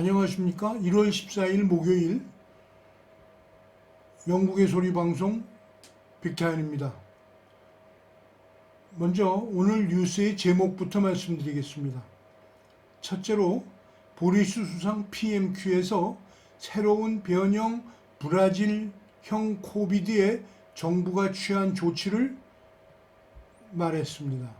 안녕하십니까? 1월 14일 목요일 영국의 소리 방송 빅타연입니다. 먼저 오늘 뉴스의 제목부터 말씀드리겠습니다. 첫째로 보리스 수상 PMQ에서 새로운 변형 브라질형 코비드에 정부가 취한 조치를 말했습니다.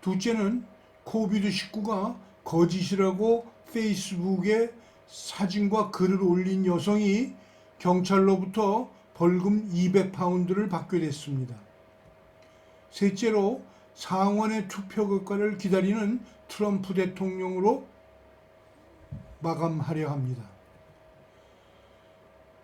둘째는 코비드19가 거짓이라고 페이스북에 사진과 글을 올린 여성이 경찰로부터 벌금 200파운드를 받게 됐습니다. 셋째로 상원의 투표 결과를 기다리는 트럼프 대통령으로 마감하려 합니다.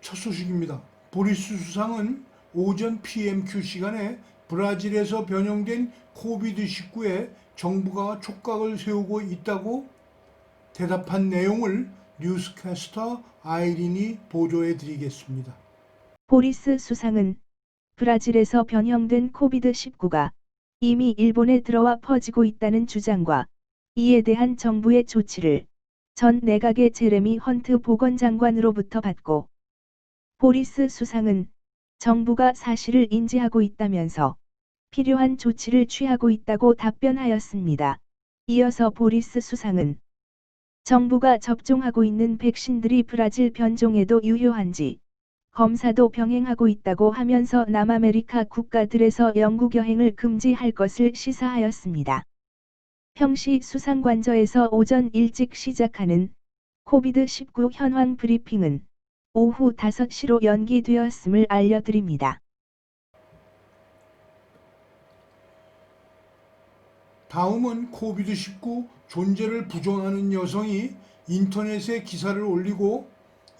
첫 소식입니다. 보리스 수상은 오전 PMQ 시간에 브라질에서 변형된 코비드 19에 정부가 촉각을 세우고 있다고 대답한 내용을 뉴스캐스터 아이린이 보도해 드리겠습니다. 보리스 수상은 브라질에서 변형된 코비드19가 이미 일본에 들어와 퍼지고 있다는 주장과 이에 대한 정부의 조치를 전 내각의 제레미 헌트 보건장관으로부터 받고 보리스 수상은 정부가 사실을 인지하고 있다면서 필요한 조치를 취하고 있다고 답변하였습니다. 이어서 보리스 수상은 정부가 접종하고 있는 백신들이 브라질 변종에도 유효한지 검사도 병행하고 있다고 하면서 남아메리카 국가들에서 영국 여행을 금지할 것을 시사하였습니다. 평시 수상관저에서 오전 일찍 시작하는 코비드19 현황 브리핑은 오후 5시로 연기되었음을 알려드립니다. 다음은 코비드19 존재를 부정하는 여성이 인터넷에 기사를 올리고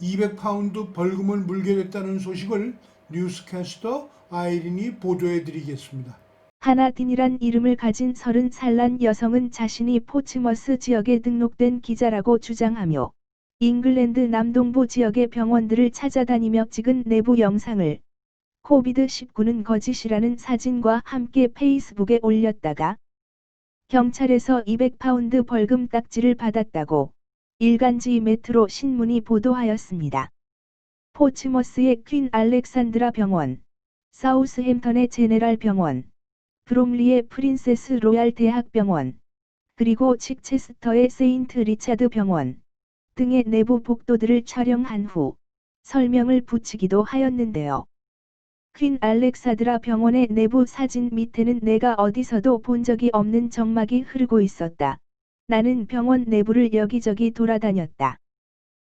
200파운드 벌금을 물게 됐다는 소식을 뉴스캐스터 아이린이 보도해 드리겠습니다. 하나딘이란 이름을 가진 30살 난 여성은 자신이 포츠머스 지역에 등록된 기자라고 주장하며 잉글랜드 남동부 지역의 병원들을 찾아다니며 찍은 내부 영상을 코비드19는 거짓이라는 사진과 함께 페이스북에 올렸다가 경찰에서 200파운드 벌금 딱지를 받았다고 일간지 메트로 신문이 보도하였습니다. 포츠머스의 퀸 알렉산드라 병원, 사우스햄턴의 제네랄 병원, 브롬리의 프린세스 로얄 대학병원, 그리고 칙체스터의 세인트 리차드 병원 등의 내부 복도들을 촬영한 후 설명을 붙이기도 하였는데요. 퀸 알렉사드라 병원의 내부 사진 밑에는 내가 어디서도 본 적이 없는 정막이 흐르고 있었다. 나는 병원 내부를 여기저기 돌아다녔다.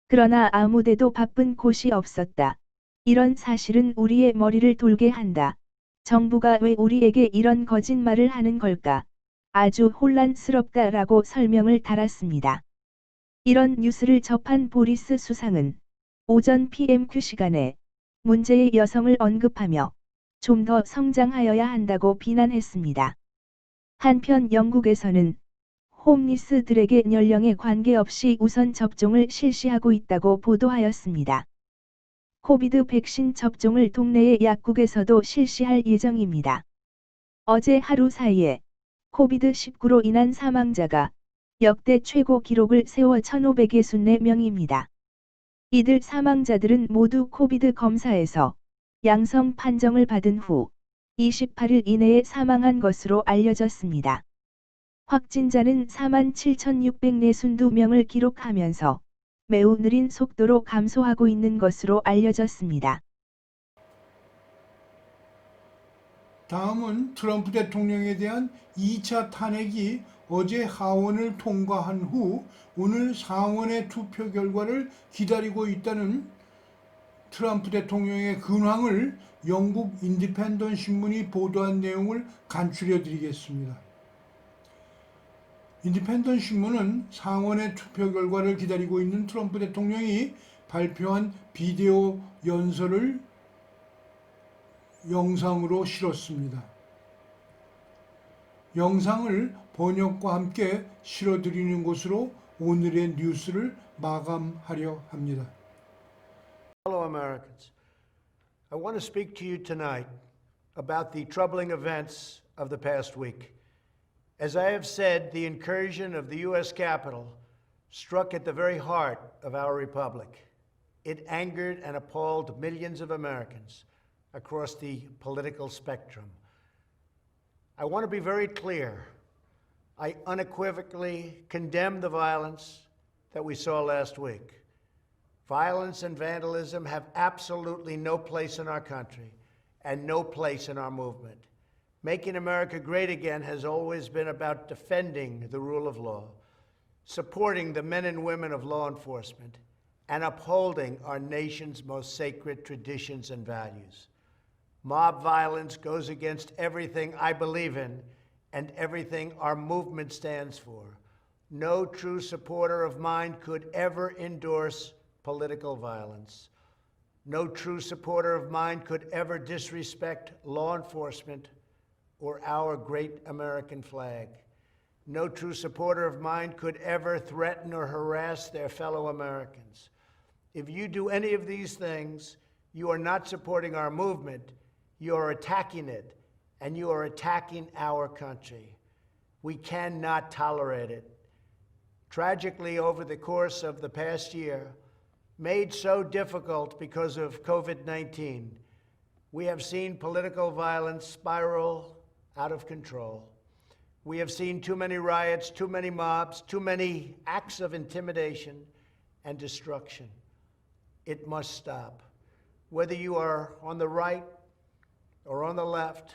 그러나 아무데도 바쁜 곳이 없었다. 이런 사실은 우리의 머리를 돌게 한다. 정부가 왜 우리에게 이런 거짓말을 하는 걸까? 아주 혼란스럽다라고 설명을 달았습니다. 이런 뉴스를 접한 보리스 수상은 오전 PMQ 시간에 문제의 여성을 언급하며 좀 더 성장하여야 한다고 비난했습니다. 한편 영국에서는 홈리스들에게 연령에 관계없이 우선 접종을 실시하고 있다고 보도하였습니다. 코비드 백신 접종을 동네의 약국에서도 실시할 예정입니다. 어제 하루 사이에 코비드19로 인한 사망자가 역대 최고 기록을 세워 1,564명입니다. 이들 사망자들은 모두 코비드 검사에서 양성 판정을 받은 후 28일 이내에 사망한 것으로 알려졌습니다. 확진자는 47,642명을 기록하면서 매우 느린 속도로 감소하고 있는 것으로 알려졌습니다. 다음은 트럼프 대통령에 대한 2차 탄핵이 어제 하원을 통과한 후 오늘 상원의 투표 결과를 기다리고 있다는 트럼프 대통령의 근황을 영국 인디펜던 신문이 보도한 내용을 간추려 드리겠습니다. 인디펜던 신문은 상원의 투표 결과를 기다리고 있는 트럼프 대통령이 발표한 비디오 연설을 영상으로 실었습니다. 영상을 번역과 함께 실어드리는 것으로 오늘의 뉴스를 마감하려 합니다. Fellow Americans, I want to speak to you tonight about the troubling events of the past week. As I have said, the incursion of the U.S. Capitol struck at the very heart of our republic. It angered and appalled millions of Americans across the political spectrum. I want to be very clear. I unequivocally condemn the violence that we saw last week. Violence and vandalism have absolutely no place in our country and no place in our movement. Making America great again has always been about defending the rule of law, supporting the men and women of law enforcement, and upholding our nation's most sacred traditions and values. Mob violence goes against everything I believe in and everything our movement stands for. No true supporter of mine could ever endorse political violence. No true supporter of mine could ever disrespect law enforcement or our great American flag. No true supporter of mine could ever threaten or harass their fellow Americans. If you do any of these things, you are not supporting our movement, you are attacking it, and you are attacking our country. We cannot tolerate it. Tragically, over the course of the past year, made so difficult because of COVID 19, we have seen political violence spiral out of control. We have seen too many riots, too many mobs, too many acts of intimidation and destruction. It must stop. Whether you are on the right or on the left,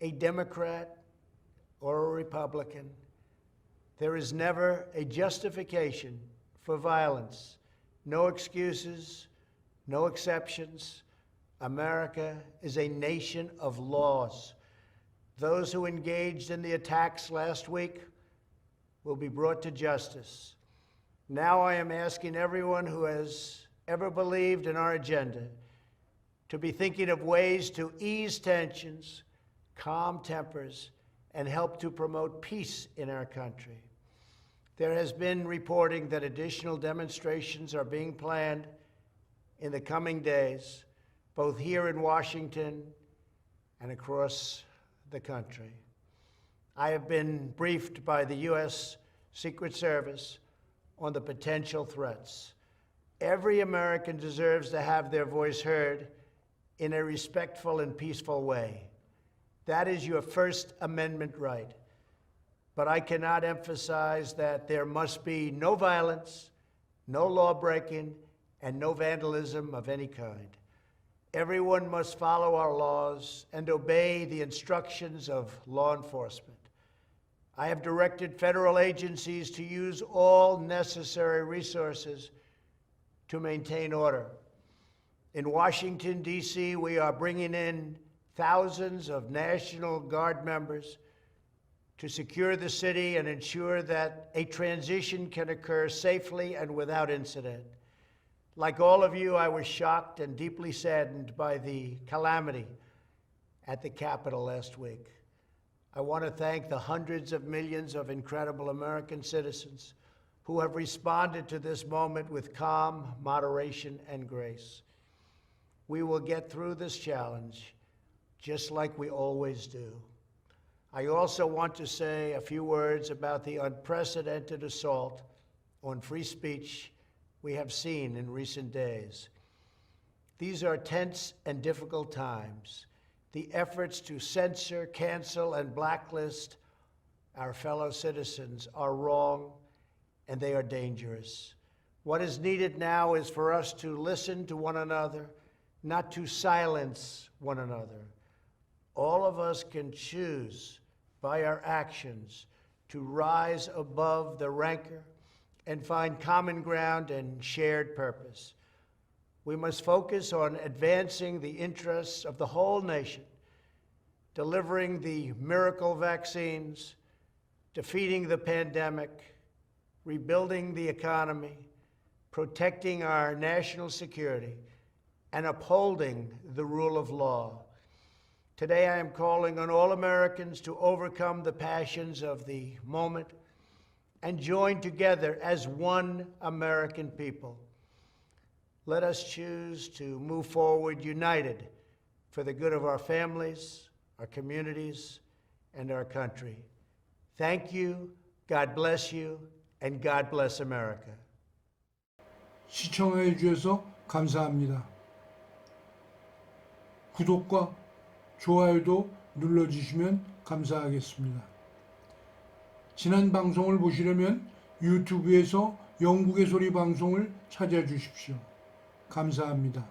a Democrat or a Republican, there is never a justification for violence. No excuses, no exceptions. America is a nation of laws. Those who engaged in the attacks last week will be brought to justice. Now I am asking everyone who has ever believed in our agenda to be thinking of ways to ease tensions, calm tempers, and help to promote peace in our country. There has been reporting that additional demonstrations are being planned in the coming days, both here in Washington and across the country. I have been briefed by the U.S. Secret Service on the potential threats. Every American deserves to have their voice heard in a respectful and peaceful way. That is your First Amendment right. But I cannot emphasize that there must be no violence, no law breaking, and no vandalism of any kind. Everyone must follow our laws and obey the instructions of law enforcement. I have directed federal agencies to use all necessary resources to maintain order. In Washington, D.C., we are bringing in thousands of National Guard members to secure the city and ensure that a transition can occur safely and without incident. Like all of you, I was shocked and deeply saddened by the calamity at the Capitol last week. I want to thank the hundreds of millions of incredible American citizens who have responded to this moment with calm, moderation, and grace. We will get through this challenge just like we always do. I also want to say a few words about the unprecedented assault on free speech we have seen in recent days. These are tense and difficult times. The efforts to censor, cancel, and blacklist our fellow citizens are wrong and they are dangerous. What is needed now is for us to listen to one another, not to silence one another. All of us can choose by our actions to rise above the rancor and find common ground and shared purpose. We must focus on advancing the interests of the whole nation, delivering the miracle vaccines, defeating the pandemic, rebuilding the economy, protecting our national security, and upholding the rule of law. Today, I am calling on all Americans to overcome the passions of the moment and join together as one American people. Let us choose to move forward united for the good of our families, our communities, and our country. Thank you, God bless you, and God bless America. 시청해 주셔서 감사합니다. 구독과 좋아요도 눌러주시면 감사하겠습니다. 지난 방송을 보시려면 유튜브에서 영국의 소리 방송을 찾아주십시오. 감사합니다.